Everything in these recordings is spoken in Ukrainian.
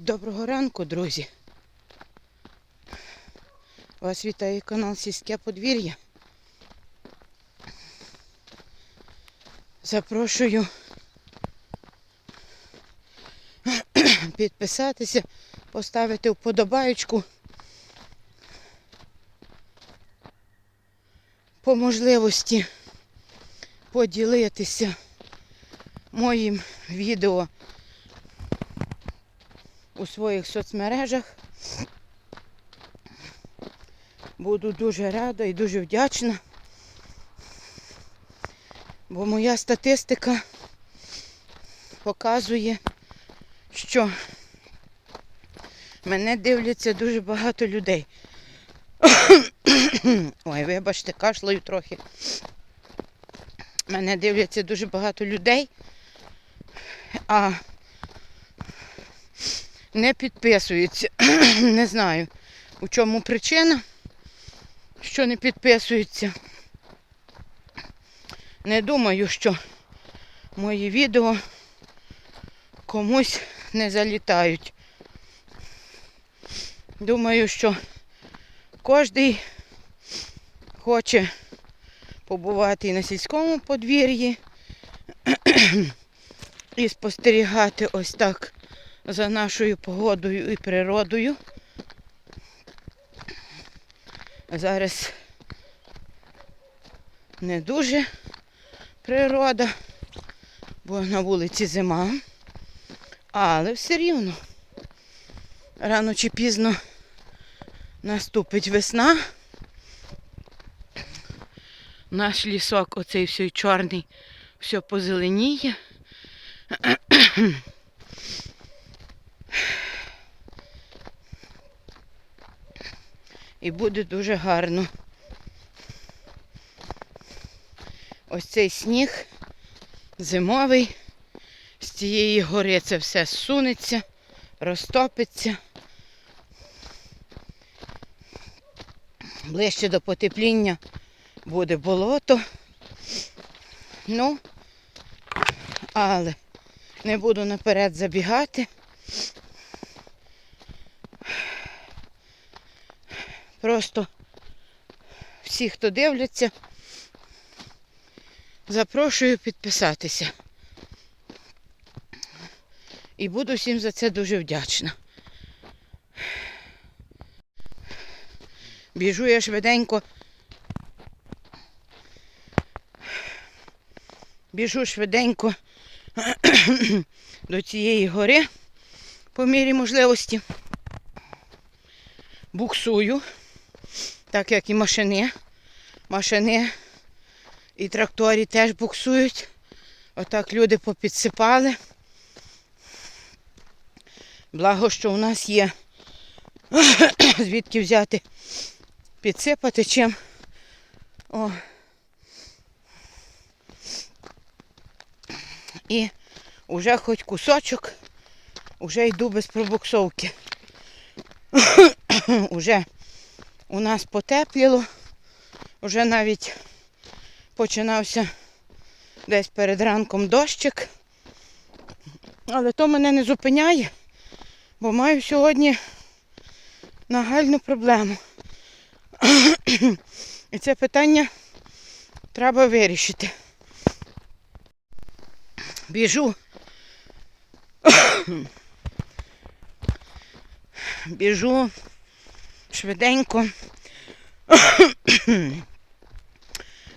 Доброго ранку, друзі. Вас вітає канал Сільське подвір'я. Запрошую підписатися, поставити вподобаючку. По можливості поділитися моїм відео у своїх соцмережах. Буду дуже рада і дуже вдячна, бо моя статистика показує, що мене дивляться дуже багато людей. Ой, вибачте, кашлаю трохи. Мене дивляться дуже багато людей, а не підписуються. Не знаю, у чому причина, що не підписуються. Не думаю, що мої відео комусь не залітають. Думаю, що кожен хоче побувати і на сільському подвір'ї і спостерігати ось так за нашою погодою і природою. Зараз не дуже природа, бо на вулиці зима. Але все рівно рано чи пізно наступить весна. Наш лісок, оцей все чорний, все позеленіє. І буде дуже гарно. Ось цей сніг зимовий. З цієї гори це все сунеться, розтопиться. Ближче до потепління буде болото. Ну, але не буду наперед забігати. Просто всі, хто дивляться, запрошую підписатися. І буду всім за це дуже вдячна. Біжу я швиденько. Біжу швиденько до цієї гори по мірі можливості. Буксую, так як і машини. Машини і тракторі теж буксують. Отак люди попідсипали. Благо, що у нас є звідки взяти, підсипати чим. О. І вже хоч кусочок, вже йду без пробуксовки. Уже у нас потепліло, вже навіть починався десь перед ранком дощик. Але то мене не зупиняє, бо маю сьогодні нагальну проблему. І це питання треба вирішити. Біжу. Біжу швиденько.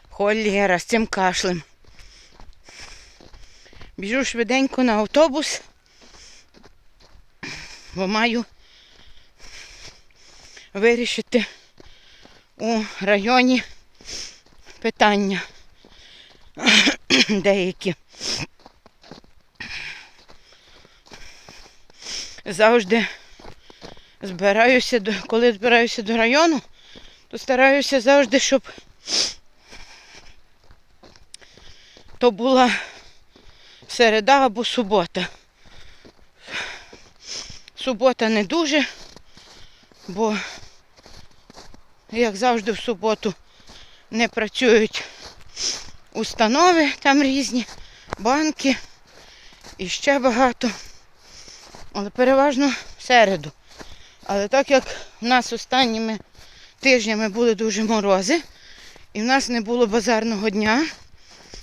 Холєра з цим кашлем. Біжу швиденько на автобус, бо маю вирішити у районі питання деякі. Завжди збираюся до, коли збираюся до району, то стараюся завжди, щоб то була середа або субота. Субота не дуже, бо, як завжди, в суботу не працюють установи там різні, банки і ще багато. Але переважно середу. Але так як в нас останніми тижнями були дуже морози, і в нас не було базарного дня,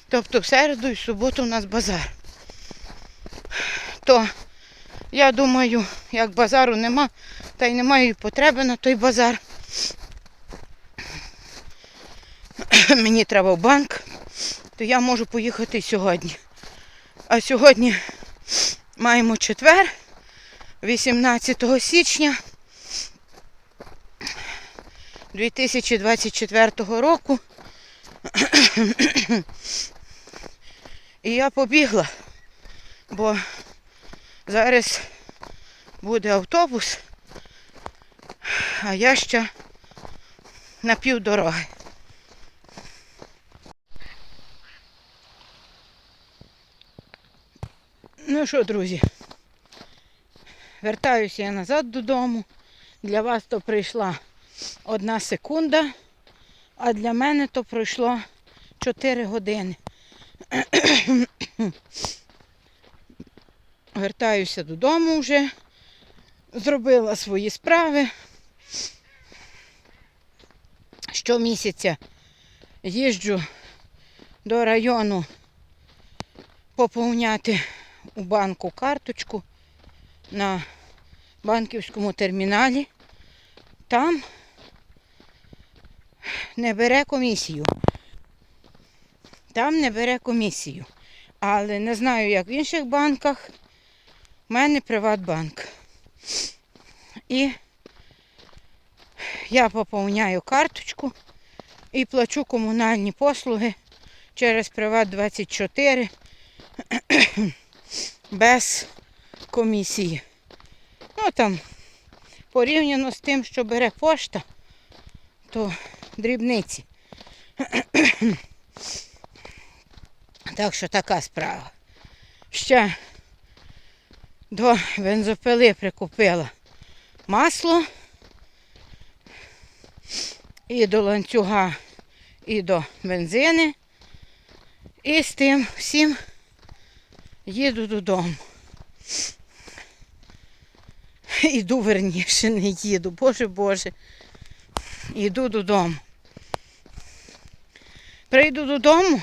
тобто в середу і в суботу у нас базар. То я думаю, як базару нема, та й немає потреби на той базар. Мені треба в банк, то я можу поїхати сьогодні. А сьогодні маємо четвер, 18 січня 2024 року. І я побігла, бо зараз буде автобус, а я ще на півдороги. Ну що, друзі, вертаюся я назад додому. Для вас то прийшла одна секунда, а для мене то пройшло 4 години. Вертаюся додому вже, зробила свої справи. Щомісяця їжджу до району поповняти у банку карточку на банківському терміналі. Там не бере комісію. Там не бере комісію. Але не знаю, як в інших банках. У мене Приватбанк. І я поповняю карточку і плачу комунальні послуги через Приват 24 без комісії. Ну там порівняно з тим, що бере пошта, то дрібниці. Так що така справа. Ще до бензопили прикупила масло і до ланцюга, і до бензини. І з тим всім їду додому. Іду верніше, не їду. Боже Боже. Іду додому. Прийду додому,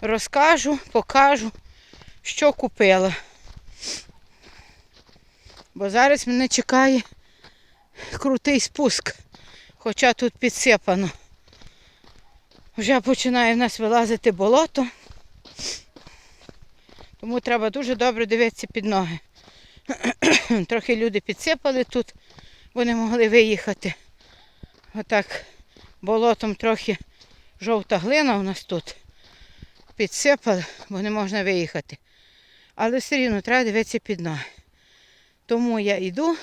розкажу, покажу, що купила. Бо зараз мене чекає крутий спуск, хоча тут підсипано. Вже починає в нас вилазити болото. Тому треба дуже добре дивитися під ноги. Трохи люди підсипали тут, бо не могли виїхати. Отак болотом трохи жовта глина у нас тут. Підсипали, бо не можна виїхати. Але все рівно треба дивитися під ноги. Тому я йду,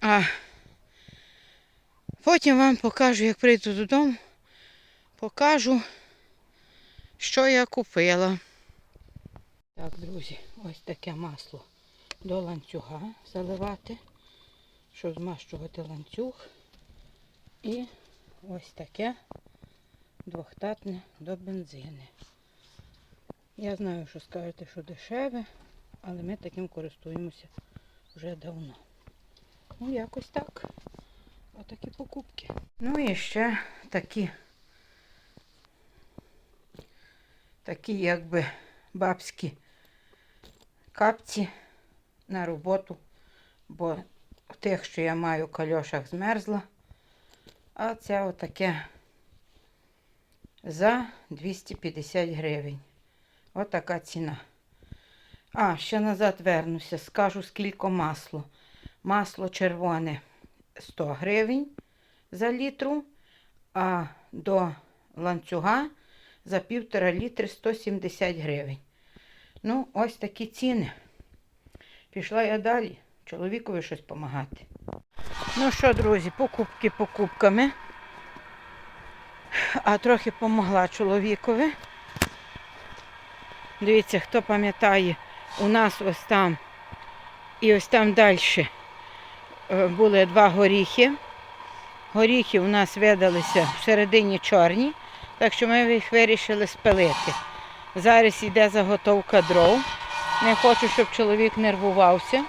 а потім вам покажу, як прийду додому, покажу, що я купила. Так, друзі, ось таке масло до ланцюга заливати, щоб змащувати ланцюг. І ось таке двохтатне до бензини. Я знаю, що скажете, що дешеве, але ми таким користуємося вже давно. Ну, якось так. Отакі покупки. Ну і ще такі, такі якби бабські капці на роботу, бо в тих, що я маю в кальошах, змерзла. А це отаке за 250 гривень. Отака ціна. А, ще назад вернуся, скажу, скільки масло. Масло червоне 100 гривень за літру, а до ланцюга за півтора літри 170 гривень. Ну, ось такі ціни. Пішла я далі. Чоловікові щось допомагати. Ну що, друзі, покупки покупками. А трохи помогла чоловікові. Дивіться, хто пам'ятає, у нас ось там і ось там далі були два горіхи. Горіхи у нас видалися всередині чорні, так що ми їх вирішили спилити. Зараз йде заготовка дров. Не хочу, щоб чоловік нервувався.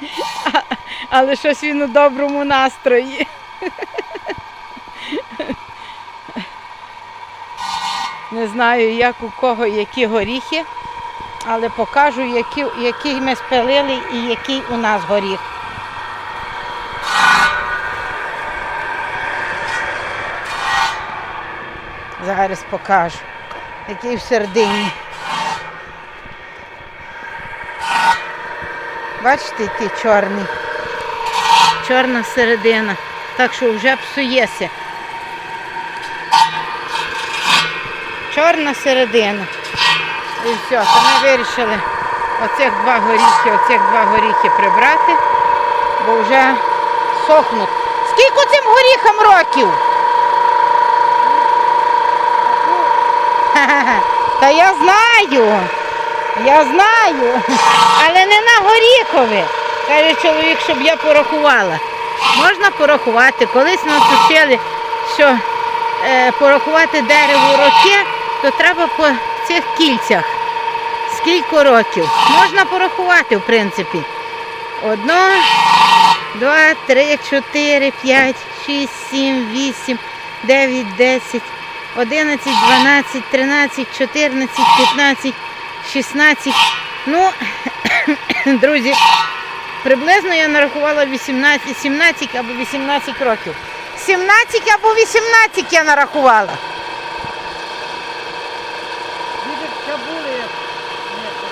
Але щось він у доброму настрої. Не знаю, як у кого які горіхи, але покажу, які, який ми спилили і який у нас горіх. Зараз покажу, який в середині. Бачите, який чорний. Чорна середина. Так що вже псується. Чорна середина. І все, то ми вирішили оцих два горіхи, оцих два горіхи прибрати, бо вже сохнуть. Скільки цим горіхам років? Та я знаю. Я знаю. Але не на горіхове. Каже чоловік, щоб я порахувала. Можна порахувати. Колись нас учили, що е, порахувати дерево роки, то треба по цих кільцях. Скільки років? Можна порахувати, в принципі. Одно, два, три, чотири, п'ять, шість, сім, вісім, дев'ять, десять, одинадцять, дванадцять, тринадцять, чотирнадцять, п'ятнадцять, шістнадцять. Ну, друзі, приблизно я нарахувала 18, 17 або 18 років. 17 або 18 я нарахувала.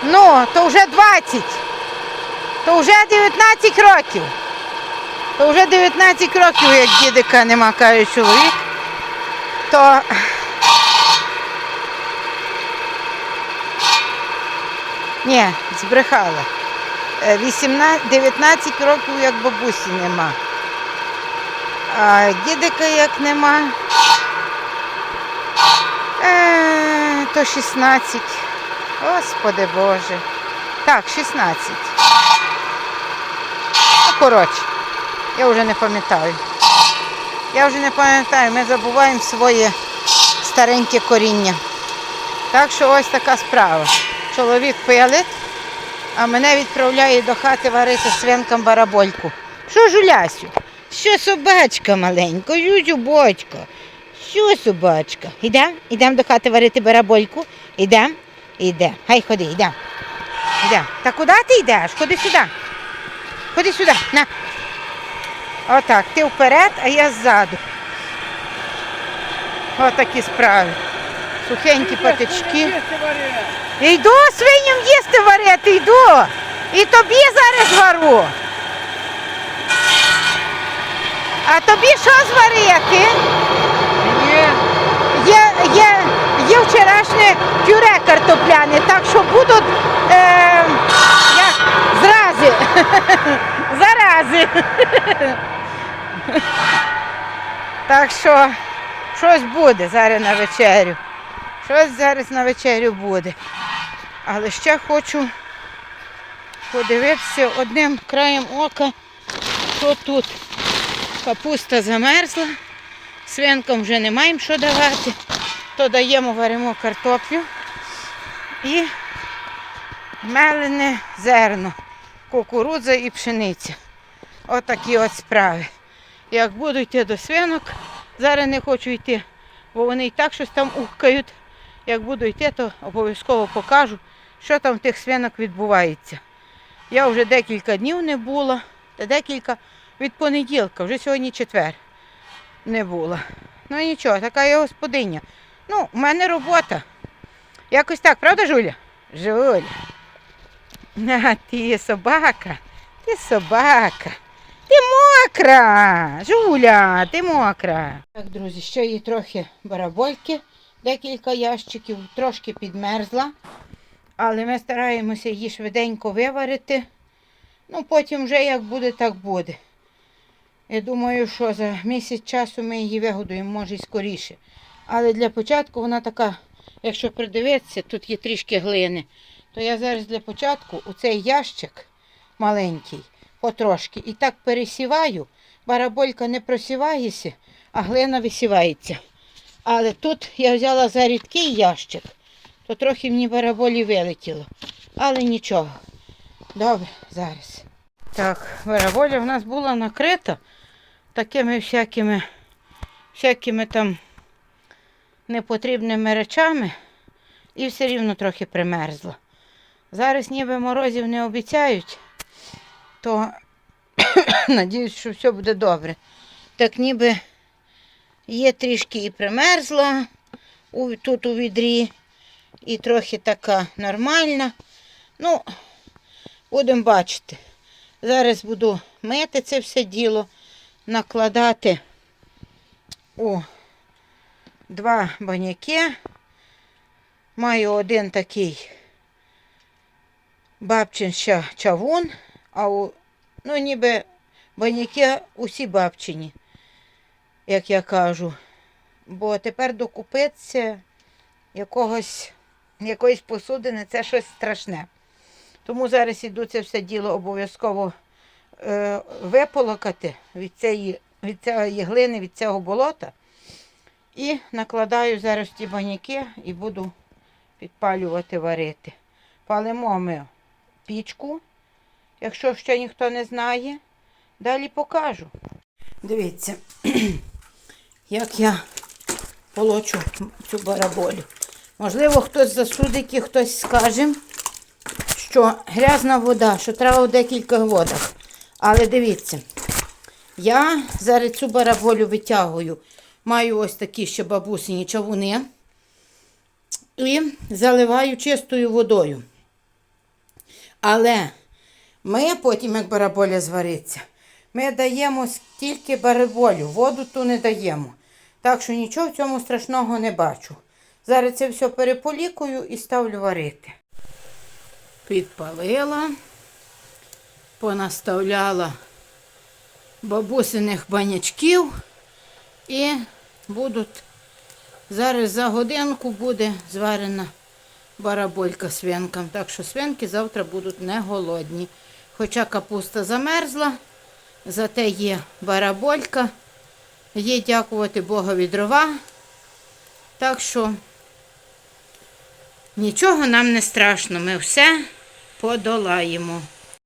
Ну, то вже 20. То вже 19 років. То вже 19 років, як дідика нема, каже чоловік. То ні, збрехала. Е, 18, 19 років, як бабусі нема. А дідика як нема. Е, то 16. Господи Боже. Так, 16. Ну, коротше, я вже не пам'ятаю. Я вже не пам'ятаю, ми забуваємо своє стареньке коріння. Так що ось така справа. Чоловік пилить, а мене відправляє до хати варити свинкам барабольку. Що жулясю? Що собачка маленька, жужу бочка. Що собачка? Ідем? Ідем до хати варити барабольку? Ідем? Ідем. Хай ходи, йдем. Йдем. Та куди ти йдеш? Ходи сюди. Ходи сюди. На. Отак, ти вперед, а я ззаду. Отакі справи. Сухенькі патички. Йду свиням їсти варити, йду. І тобі зараз вару. А тобі що зварити? Є, є, є вчорашнє пюре картопляне, так що будуть е, як, зрази. Зарази. так що щось буде зараз на вечерю. Щось зараз на вечерю буде. Але ще хочу подивитися одним краєм ока, що тут. Капуста замерзла, свинкам вже не маємо що давати, то даємо варимо картоплю і мелене зерно, кукурудза і пшениця. Отакі от справи. Як буду йти до свинок, зараз не хочу йти, бо вони і так щось там ухкають. Як буду йти, то обов'язково покажу, що там в тих свинок відбувається. Я вже декілька днів не була, та декілька від понеділка, вже сьогодні четвер не була. Ну нічого, така я господиня. Ну, у мене робота. Якось так, правда, Жуля? Жуля. На, ти собака, ти собака. Ти мокра. Жуля, ти мокра. Так, друзі, ще є трохи барабольки, декілька ящиків, трошки підмерзла. Але ми стараємося її швиденько виварити. Ну, потім вже як буде, так буде. Я думаю, що за місяць часу ми її вигодуємо, може і скоріше. Але для початку вона така, якщо придивитися, тут є трішки глини, то я зараз для початку у цей ящик маленький, потрошки, і так пересіваю. Бараболька не просівається, а глина висівається. Але тут я взяла за рідкий ящик, то трохи мені бараболі вилетіло. Але нічого. Добре, зараз. Так, бараболя в нас була накрита такими всякими, всякими там непотрібними речами і все рівно трохи примерзла. Зараз ніби морозів не обіцяють, то надіюсь, що все буде добре. Так ніби є трішки і примерзла тут у відрі, і трохи така нормальна. Ну, будемо бачити. Зараз буду мити це все діло, накладати у два баняки. Маю один такий бабчин ще чавун, а у, ну ніби баняки усі бабчині, як я кажу. Бо тепер докупитися якогось, якоїсь посудини це щось страшне. Тому зараз іду це все діло обов'язково е, виполокати від цієї, від цієї глини, від цього болота. І накладаю зараз ті баняки і буду підпалювати, варити. Палимо ми пічку, якщо ще ніхто не знає. Далі покажу. Дивіться, як я полочу цю бараболю. Можливо, хтось засудить і хтось скаже, що грязна вода, що треба в декілька водах. Але дивіться, я зараз цю бараболю витягую. Маю ось такі ще бабусині чавуни і заливаю чистою водою. Але ми потім, як бараболя звариться, ми даємо стільки бараболю, воду ту не даємо. Так що нічого в цьому страшного не бачу. Зараз це все переполікую і ставлю варити. Підпалила, понаставляла бабусиних банячків і будуть зараз за годинку буде зварена бараболька свинкам. Так що свинки завтра будуть не голодні. Хоча капуста замерзла, зате є бараболька, є дякувати Богові дрова. Так що нічого нам не страшно, ми все подолаємо.